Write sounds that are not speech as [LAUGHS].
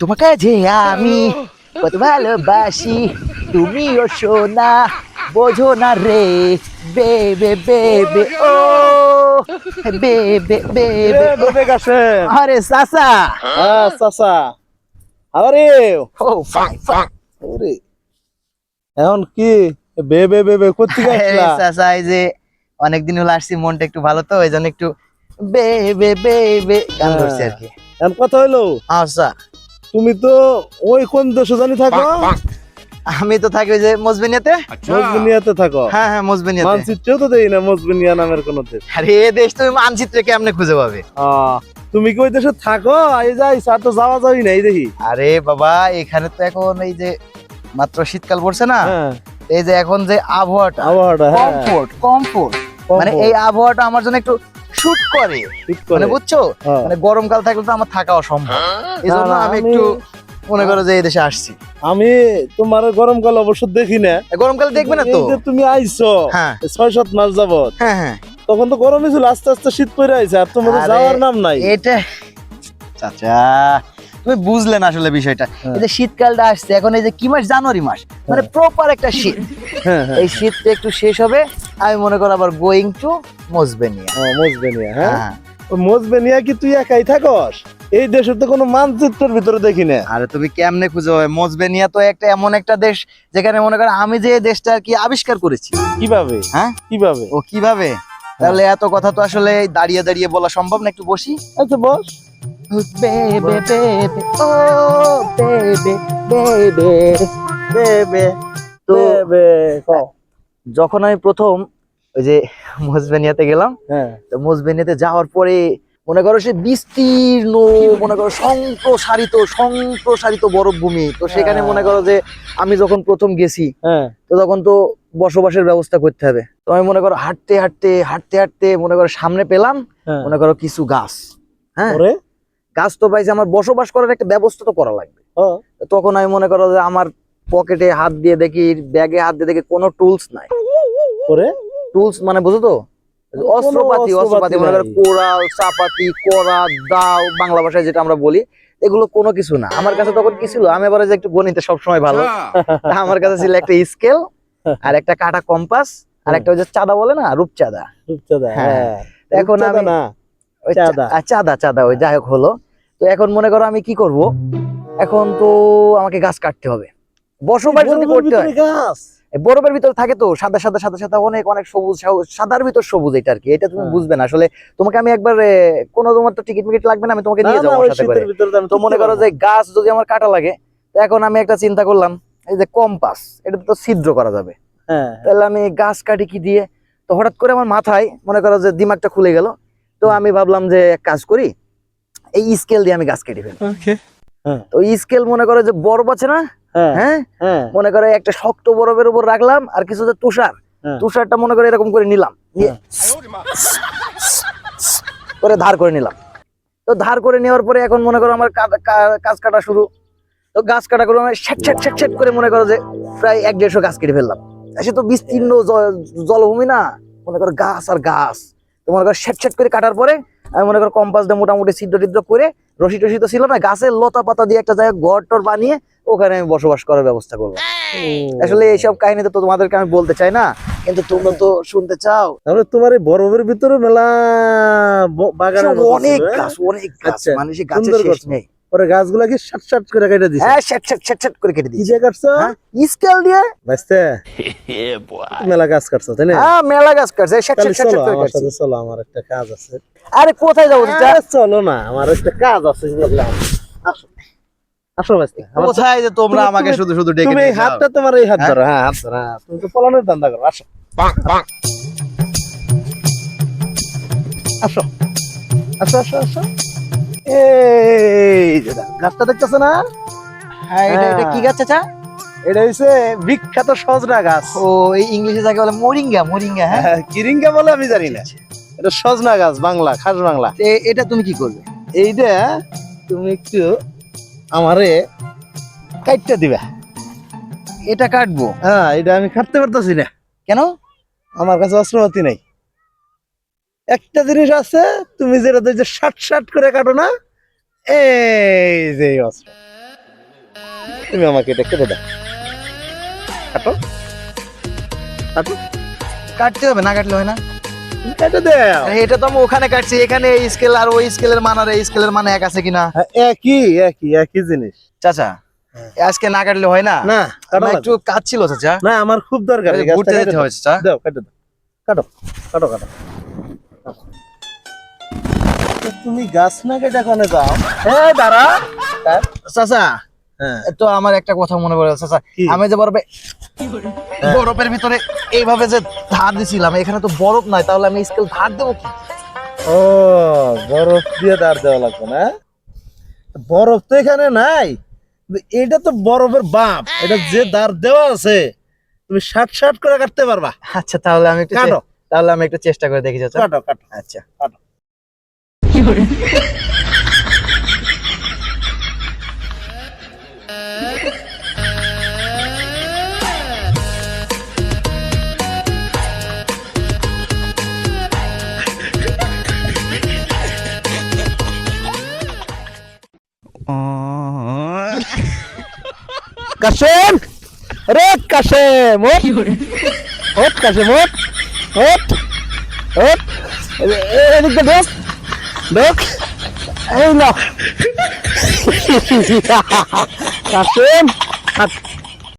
তোমাকে যে আমি কত ভালোবাসি তুমিও সোনা বোঝো না রে বেবে বেবে ও বেবে বেবে বেবে কাছে আরে সাসা হ্যাঁ আরে ও ওরে এখন কি বেবে বেবে কোথেকে আসলা সাসা এই যে অনেকদিন হলো আসছি মনটা একটু ভালো তো এই জন্য একটু বেবে বেবে গান ধরছি আর কি এখন কথা হইল আচ্ছা তুমি তো ওই কোন দেশে জানি থাকো আমি তো থাকি ওই যে মজবেনিয়াতে। মজবিনিয়াতে থাকো? হ্যাঁ হ্যাঁ মজবেনিয়াতে। মানচিত্রেও তো দেই না মজবিনিয়া নামের কোন দেশ। আরে এ দেশ তুমি মানচিত্রে কেমনে খুঁজে পাবে? তুমি কি ওই দেশে থাকো? এই যাই স্যার তো যাওয়া যাবি নাই দেখি। আরে বাবা এখানে তো এখন এই যে মাত্র শীতকাল পড়ছে না হ্যাঁ। এই যে এখন যে আবহাওয়াটা আবহাওয়াটা হ্যাঁ। কমফোর্ট কমফোর্ট মানে এই আবহাওয়াটা আমার জন্য একটু শুট করে। মানে বুঝছ? হ্যাঁ। মানে গরমকাল থাকলে তো আমার থাকা অসম্ভব। এই জন্য না, না, আমি- একটু মনে করো যে এই দেশে আসছি। আমি তোমার গরমকাল অবশ্য দেখি না। গরমকালে দেখবে না তো? তুমি আইছো হ্যাঁ। ছয় সাত মাস যাবত হ্যাঁ হ্যাঁ। তখন তো গরমই ছিল আস্তে আস্তে শীত পড়ে আইছে আর তোমার যাওয়ার নাম নাই। এটা চাচা তুমি বুঝলে না আসলে বিষয়টা। হ্যাঁ। এই যে শীতকালটা আসছে এখন এই যে কি মাস? জানুয়ারি মাস। মানে প্রপার একটা শীত। হ্যাঁ হ্যাঁ। এই শীতটা একটু শেষ হবে আমি মনে করো আবার গোয়িং টু মজবেনিয়া। মজবেনিয়া হ্যাঁ? হ্যাঁ। মজবেনিয়া কি তুই একাই থাকস? এই দেশের তো কোনো মানচিত্রের ভিতরে দেখি না। আরে তুমি কেমনে খুঁজে? পাবে মজবেনিয়া তো একটা এমন একটা দেশ যেখানে মনে করো আমি যে দেশটা আর কি আবিষ্কার করেছি। কীভাবে? হ্যাঁ? কীভাবে? ও কীভাবে? তাহলে এত কথা তো আসলে দাঁড়িয়ে দাঁড়িয়ে বলা সম্ভব না একটু বসি। আচ্ছা বস। বেবে বেবে ও বেবে বেবে বেবে তো যখন আমি প্রথম ওই যে মজবেনিয়াতে গেলাম হ্যাঁ। তো মজবেনিয়াতে যাওয়ার পরে মনে করো সে বিস্তীর্ণ মনে করো সম্প্রসারিত সম্প্রসারিত বরফভূমি। তো সেখানে। মনে করো যে আমি যখন প্রথম গেছি হ্যাঁ। তো তখন তো বসবাসের ব্যবস্থা করতে হবে। তো আমি মনে করো হাঁটতে হাঁটতে হাঁটতে হাঁটতে মনে করো সামনে পেলাম হ্যাঁ। মনে করো কিছু গাছ। হ্যাঁ? গাছ তো পাইছে আমার বসবাস করার একটা ব্যবস্থা তো করা লাগবে। তখন আমি মনে করো যে আমার পকেটে হাত দিয়ে দেখি ব্যাগে হাত দিয়ে দেখি কোনো টুলস নাই। টুলস মানে বুঝো তো? অস্ত্রপাতি অস্ত্রপাতি মনে করো নাই। কোরাল চাপাতি করা দাও বাংলা ভাষায় যেটা আমরা বলি এগুলো কোনো কিছু না। আমার কাছে তখন কি ছিল? আমি এবারে যে একটু গণিতে সবসময় ভালো। আমার কাছে ছিল একটা স্কেল আর একটা কাটা কম্পাস আর একটা ওই যে চাঁদা বলে না? রূপচাঁদা। রূপচাঁদা হ্যাঁ। হ্যাঁ। এখন আমি- না ওই চাঁদা। চাঁদা চাঁদা ওই যাই হোক হলো। তো এখন মনে করো আমি কি করব? এখন তো আমাকে গাছ কাটতে হবে। বসবাস যদি করতে হয়। গাছ? বরফের ভিতর থাকে তো সাদা সাদা সাদা সাদা অনেক অনেক সবুজ সাদার ভিতর সবুজ এটা আর কি এটা তুমি হ্যাঁ। বুঝবে না। আসলে তোমাকে আমি একবার কোনো তোমার তো টিকিট মিকিট লাগবে না আমি তোমাকে নিয়ে যাব সাথে করে। তো মনে করো যে গাছ যদি আমার কাটা লাগে এখন আমি একটা চিন্তা করলাম এই যে কম্পাস এটা তো ছিদ্র করা যাবে। হ্যাঁ। তাহলে আমি গাছ কাটি কি দিয়ে তো হঠাৎ করে আমার মাথায় মনে করো যে দিমাগটা খুলে গেল তো আমি ভাবলাম যে এক কাজ করি এই স্কেল দিয়ে আমি গাছ কেটে ফেলি। তো স্কেল মনে করো যে বরফ আছে না? হ্যাঁ। হ্যাঁ? হ্যাঁ। মনে করে একটা শক্ত বরফের উপর রাখলাম আর কিছু যে তুষার হ্যাঁ। তুষারটা মনে করে এরকম করে নিলাম। করে ধার করে নিলাম। তো ধার করে নেওয়ার পরে এখন মনে করো আমার কা- কা- কাটা শুরু। তো গাছ কাটা করে আমি শ্যাট শ্যাট শ্যাট শ্যাট করে মনে করো যে প্রায় এক দেড়শো গাছ কেটে ফেললাম। সে তো বিস্তীর্ণ জলভূমি না? মনে করো গাছ আর গাছ। তো মনে করো শ্যাট শ্যাট করে কাটার পরে আমি মনে করো কম্পাসটা মোটামুটি ছিদ্র টিদ্র করে রশি টসি তো ছিল না গাছের লতা পাতা দিয়ে একটা জায়গায় ঘর টর বানিয়ে ওখানে আমি বসবাস করার ব্যবস্থা করব। আসলে এইসব কাহিনী তো তোমাদেরকে আমি বলতে চাই না কিন্তু তোমরা তো শুনতে চাও। তাহলে তোমার এই বরফের ভিতরে মেলা বাগান অনেক হ্যাঁ? গাছ অনেক গাছ আচ্ছা, মানে সে গাছের শেষ নেই। পরে গাছগুলা কি সাট সাট করে কেটে দিছে? হ্যাঁ শ্যাট শ্যাট শ্যাট শ্যাট করে কেটে কি দিয়েছি। কাটছো? হ্যাঁ স্কেল দিয়ে? বাঁচতে [LAUGHS] মেলা গাছ কাটছো তাই না? হ্যাঁ মেলা গাছ কাটছে শ্যাট তাহলে শ্যাট শ্যাট করে কাটছি। চলো আমার একটা কাজ আছে। আরে কোথায় যাব? চলো না আমার একটা কাজ আছে বললাম আসো। আসো কোথায় যে তোমরা আমাকে শুধু শুধু ডেকে তুমি এই হাতটা তোমার এই হাত হ্যাঁ? ধরো হ্যাঁ হাত ধরো হ্যাঁ তুমি তো পলানোর ধান্দা করো আসো। আসো। আসো আসো আসো। এই যে গাছটা দেখতেছো না? হ্যাঁ এটা এটা কি গাছ চাচা? এটা হইছে বিখ্যাত সজনা গাছ। ও এই ইংলিশে যাকে বলে মোরিঙ্গা মোরিঙ্গা হ্যাঁ? হ্যাঁ, কিরিঙ্গা বলে আমি জানি না। এটা সজনা গাছ বাংলা খাস বাংলা। এ- এটা তুমি কি করবে? এইটা তুমি একটু আমারে কাটটা দিবা। এটা কাটবো? হ্যাঁ এটা আমি কাটতে পারতেছি না। কেন? আমার কাছে অস্ত্রপাতি নাই। একটা জিনিস আছে তুমি যেটা যে শাট শাট করে কাটো না এই যে অস্ত্র। তুমি আমাকে এটা কেটে দাও। কাটো। কাটো। কাটতে হবে না কাটলে হয় না। কেটে দাও। এটা তো আমি ওখানে কাটছি এখানে এই স্কেল আর ওই স্কেলের মান আর এই স্কেলের মান এক আছে কিনা? হ্যাঁ, একই একই একই জিনিস। চাচা আজকে না কাটলে হয় না? না আমার একটু কাজ ছিল চাচা। না আমার খুব দরকার ঘুরতে যেতে দাও। হবে দাও। কেটে দাও কাটো কাটো। তুমি গাছ না কেটে কোনে যাও। হ্যাঁ দাঁড়া। চাচা হ্যাঁ। তো আমার একটা কথা মনে পড়ে চাচা। আমি যে বরফে বরফের ভিতরে এইভাবে যে ধার দিছিলাম এখানে তো বরফ নাই তাহলে আমি স্কেল ধার দেবো কি? ও বরফ দিয়ে দাঁড় দেওয়া লাগবে না বরফ তো এখানে নাই। এটা তো বরফের বাপ এটা যে দাঁড় দেওয়া আছে তুমি ষাট ষাট করে কাটতে পারবা। আচ্ছা তাহলে আমি একটু কাটো। তাহলে আমি একটু চেষ্টা করে দেখি চাচা। কাটো কাটো। আচ্ছা। কাটো। কাশেম! রে কাশেম ওট ওট কাশেম ওট ওট ওট এদিকে ঢোক ঢোক এই নাও কাশেম হাত